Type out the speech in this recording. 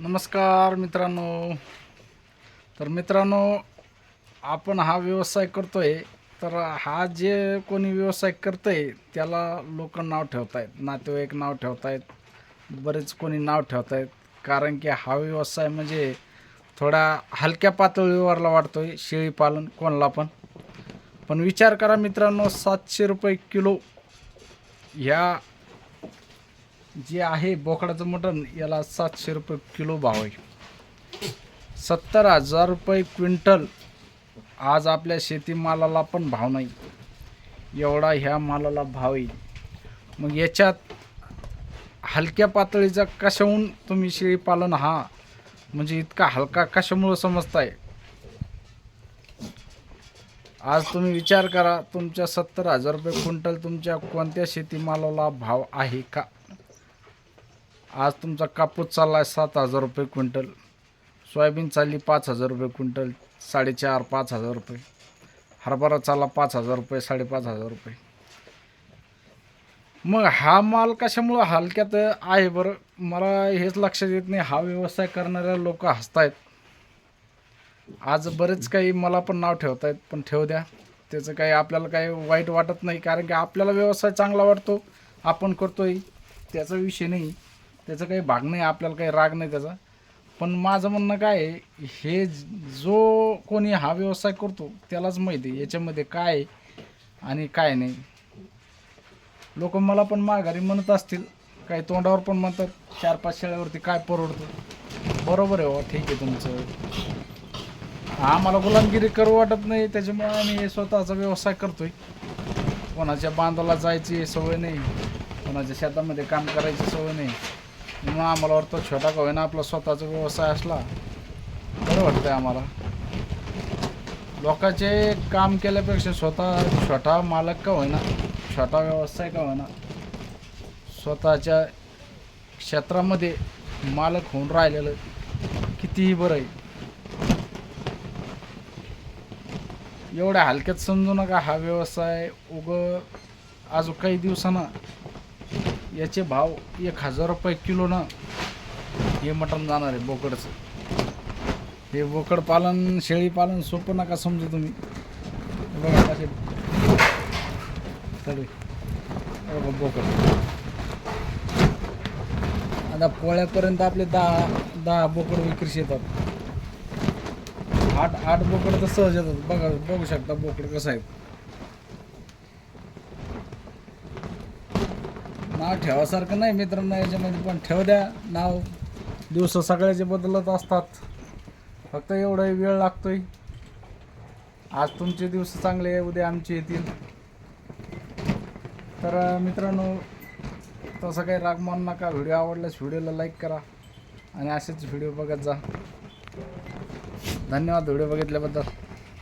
नमस्कार मित्रांनो. तर मित्रांनो आपण हा व्यवसाय करतो आहे तर हा जे कोणी व्यवसाय करतंय त्याला लोक नाव ठेवत आहेत नातेवाईक नाव ठेवत आहेत बरेच कोणी नाव ठेवतायत. कारण की हा व्यवसाय म्हणजे थोडा हलक्या पातळीवरला आहे शेळीपालन कोणाला पण. पण विचार करा मित्रांनो सातशे रुपये किलो ह्या जे आहे बोकडाचं मटण याला सातशे रुपये किलो भाव आहे. सत्तर हजार रुपये क्विंटल. आज आपल्या शेतीमालाला पण भाव नाही. एवढा ह्या मालाला भाव येईल मग याच्यात हलक्या पातळीचा कशाहून तुम्ही शेळीपालन हा? म्हणजे इतका हलका कशामुळं समजताय? आज तुम्ही विचार करा तुमच्या सत्तर हजार रुपये क्विंटल तुमच्या कोणत्या शेतीमालाला भाव आहे का? आज तुमचा कापूस चालला आहे सात हजार रुपये क्विंटल. सोयाबीन चालली पाच हजार रुपये क्विंटल साडेचार पाच हजार रुपये. हरभरा चालला पाच हजार रुपये साडेपाच हजार रुपये. मग हा माल कशामुळं हलक्यात आहे बरं? मला हेच लक्षात येत नाही. हा व्यवसाय करणाऱ्या लोक हसतायत. आज बरेच काही मला पण नाव ठेवत आहेत पण ठेवू द्या. त्याचं काही आपल्याला काही वाईट वाटत नाही कारण की आपल्याला व्यवसाय चांगला वाटतो. आपण करतोय त्याचा विषय नाही. त्याचा काही भाग नाही आपल्याला काही राग नाही त्याचा. पण माझं म्हणणं काय आहे हे जो कोणी हा व्यवसाय करतो त्यालाच माहिती आहे याच्यामध्ये काय आहे आणि काय नाही. लोक मला पण माघारी म्हणत असतील काही तोंडावर पण म्हणतात चार पाच शेळ्यावरती काय परवडतं. बरोबर आहे हो ठीक आहे तुमचं. आम्हाला गुलामगिरी करू वाटत नाही त्याच्यामुळे आम्ही स्वतःचा व्यवसाय करतोय. कोणाच्या बांधाला जायची सवय नाही कोणाच्या शेतामध्ये काम करायची सवय नाही. म्हणून आम्हाला वाटतं छोटा का होईना आपला स्वतःचा व्यवसाय असला. बरं वाटतं आहे आम्हाला. लोकांचे काम केल्यापेक्षा स्वतः छोटा मालक का होईना छोटा व्यवसाय का होईना स्वतःच्या क्षेत्रामध्ये मालक होऊन राहिलेलं कितीही बरं आहे. एवढ्या हलक्यात समजू नका हा व्यवसाय उग अजून काही दिवसानं याचे भाव एक हजार रुपये किलो ना हे मटण जाणार आहे बोकडचं. हे बोकड पालन शेळी पालन सोपं नका समजू तुम्ही. बघा कसे तरी बघा बोकड. आता पोळ्यापर्यंत आपले दहा दहा बोकड विक्रीस येतात. आठ आठ बोकड तर सहज येतात. बघा बघू शकता बोकड कसं आहे. नाव ठेवासारखं नाही मित्रांनो याच्यामध्ये पण ठेव द्या. नाव दिवस सगळ्याचे बदलत असतात फक्त एवढा वेळ लागतोय. आज तुमचे दिवस चांगले आहे, उद्या आमचे येतील. तर मित्रांनो तसं काही राग मानू नका. व्हिडिओ आवडल्यास व्हिडिओला लाईक करा आणि असेच व्हिडिओ बघत जा. धन्यवाद व्हिडिओ बघितल्याबद्दल.